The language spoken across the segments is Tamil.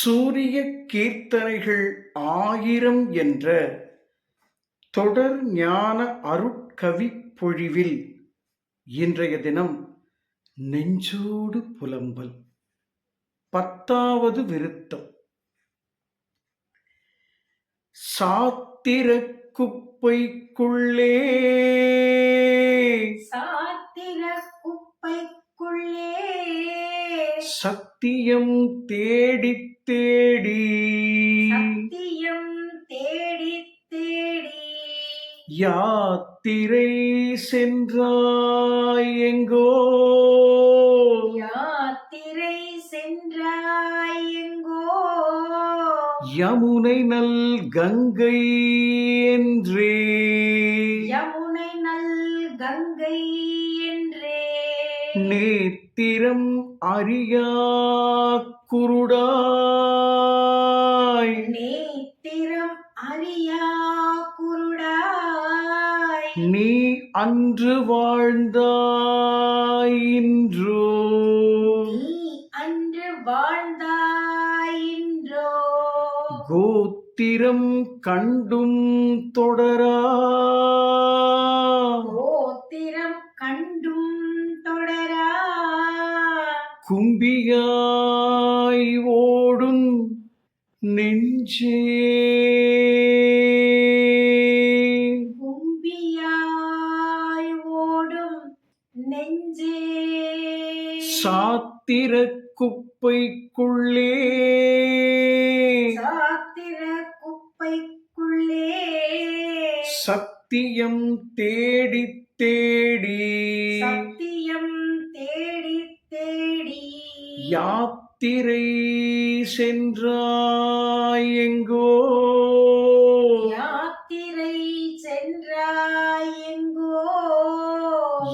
சூரிய கீர்த்தனைகள் ஆயிரம் என்ற தொடர் ஞான அருட்கவி பொழிவில் இன்றைய தினம் நெஞ்சோடு புலம்பல். பத்தாவது விருத்தம். சாத்திர குப்பைக்குள்ளே சாத்திர சத்தியம் தேடித் தேடி. சத்தியம் தேடி தேடி. யாத்திரை சென்றாய் எங்கோ? யாத்திரை சென்றாய் எங்கோ? யமுனை நல் கங்கை என்றே. யமுனை நல் கங்கை என்றே. நேத்திரம் அறியா குருடாய். நேத்திரம் அறியா குருடாய். நீ அன்று வாழ்ந்தாய் இன்றோ. நீ அன்று வாழ்ந்தாயின்றோ கோத்திரம் கண்டும் தொடரா. கும்பியாய் ஓடும் நெஞ்சே. கும்பியாய் ஓடும் நெஞ்சே. சாத்திர குப்பைக்குள்ளே. சாத்திர குப்பைக்குள்ளே. சத்தியம் தேடி. தேடி யாத்திரை சென்றாய் எங்கோ? யாத்திரை சென்றாய் எங்கோ?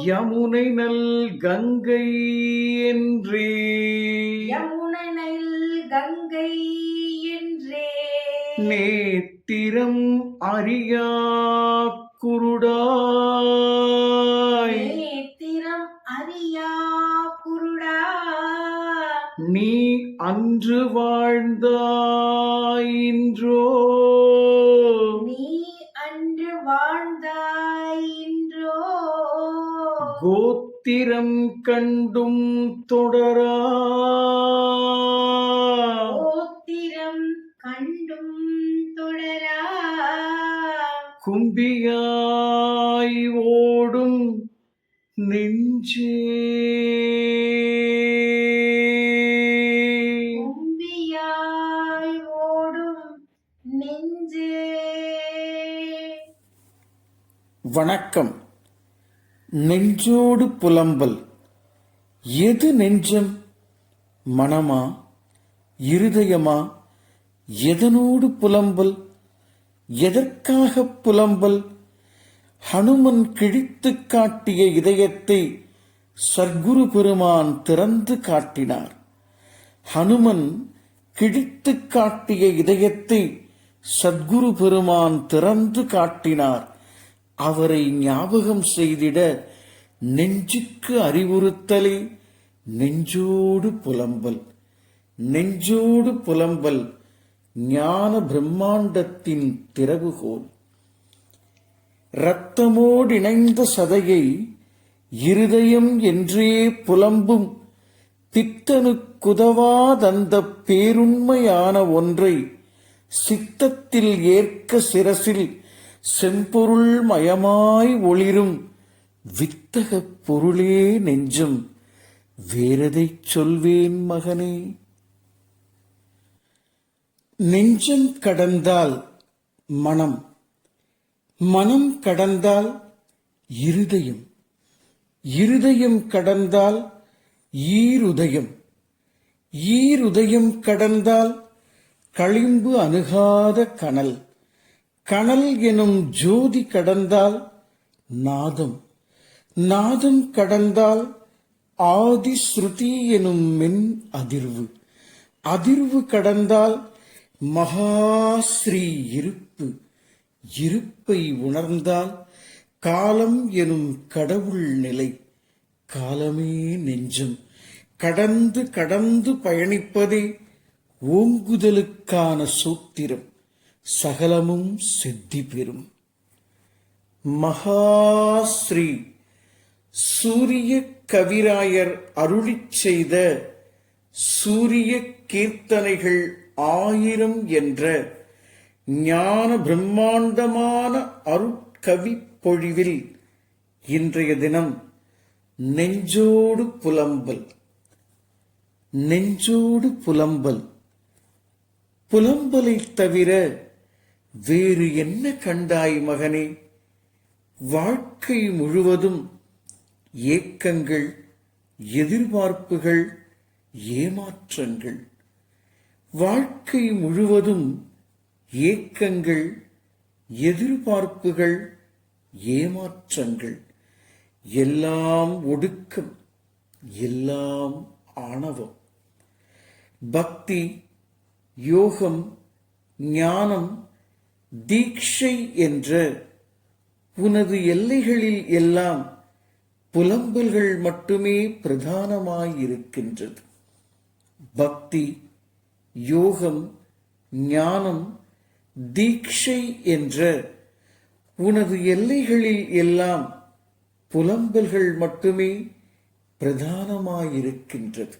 யமுனை நல் கங்கை என்றே. யமுனனில் கங்கை என்றே. நேத்திரம் அறியா குருடாய் நீ அன்று வாழ்ந்தாய் இன்றோ? நீ அன்று வாழ்ந்தாயின்றோ கோத்திரம் கண்டும் தொடரா? கோத்திரம் கண்டும் தொடரா? கும்பியாய் ஓடும் நெஞ்சே. நெஞ்சே. வணக்கம். நெஞ்சோடு புலம்பல். எது நெஞ்சம்? மனமா? இருதயமா? எதனோடு புலம்பல்? எதற்காக புலம்பல்? ஹனுமன் கிழித்துக் காட்டிய இதயத்தை சர்க்குரு பெருமான் திறந்து காட்டினார். ஹனுமன் கிழித்து காட்டிய இதயத்தை சத்குரு பெருமான் திறந்து காட்டினார். அவரை ஞாபகம் செய்திட நெஞ்சுக்கு அறிவுறுத்தலே நெஞ்சோடு புலம்பல். நெஞ்சோடு புலம்பல் ஞான பிரம்மாண்டத்தின் திறவுகோல். இரத்தமோடிணைந்த சதையை இருதயம் என்றே புலம்பும் பித்தனுக்குதவாதந்த பேருண்மையான ஒன்றை சித்தத்தில் ஏற்க சிரசில் செம்பொருள் மயமாய் ஒளிரும் வித்தக பொருளே நெஞ்சம். வேறதை சொல்வேன் மகனே? நெஞ்சம் கடந்தால் மனம் மனம் கடந்தால் இருதயம் இருதயம் கடந்தால் ஈருதயம் ஈருதயம் கடந்தால் களிம்பு அணுகாத கனல். கனல் எனும் ஜோதி கடந்தால் நாதம். நாதம் கடந்தால் ஆதி ஸ்ருதி எனும் மென் அதிர்வு. அதிர்வு கடந்தால் மகாஸ்ரீ இருப்பு. இருப்பை உணர்ந்தால் காலம் எனும் கடவுள் நிலை. காலமே நெஞ்சம். கடந்து கடந்து பயணிப்பதே ஓங்குதலுக்கான சூத்திரம் சகலமும் சித்தி பெறும் மகாஸ்ரீ சூரிய கவிராயர் அருளிச் செய்த சூரிய கீர்த்தனைகள் ஆயிரம் என்ற ஞான பிரம்மாண்டமான அருட்கவி பொழிவில் இன்றைய தினம் நெஞ்சோடு புலம்பல். நெஞ்சோடு புலம்பல். புலம்பலை தவிர வேறு என்ன கண்டாய் மகனே? வாழ்க்கை முழுவதும் ஏக்கங்கள் எதிர்பார்ப்புகள் ஏமாற்றங்கள். வாழ்க்கை முழுவதும் ஏக்கங்கள் எதிர்பார்ப்புகள் ஏமாற்றங்கள். எல்லாம் ஒடுக்கம் எல்லாம் ஆணவம். பக்தி யோகம் ஞானம் தீக்ஷை என்ற உனது எல்லைகளில் எல்லாம் புலம்பல்கள் மட்டுமே பிரதானமாயிருக்கின்றது. பக்தி யோகம் ஞானம் தீக்ஷை என்ற உனது எல்லைகளில் எல்லாம் புலம்பல்கள் மட்டுமே பிரதானமாயிருக்கின்றது.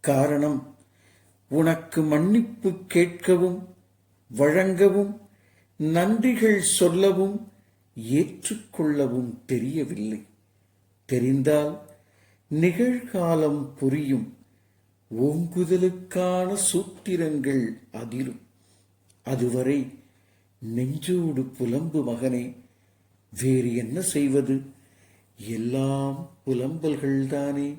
காரணம் உனக்கு மன்னிப்பு கேட்கவும் வழங்கவும் நன்றிகள் சொல்லவும் ஏற்றுக்கொள்ளவும் தெரியவில்லை. தெரிந்தால் நிகழ்காலம் புரியும். ஓங்குதலுக்கான சூத்திரங்கள் அதிரும். அதுவரை நெஞ்சோடு புலம்பு மகனே வேறு என்ன செய்வது? எல்லாம் புலம்பல்கள்தானே.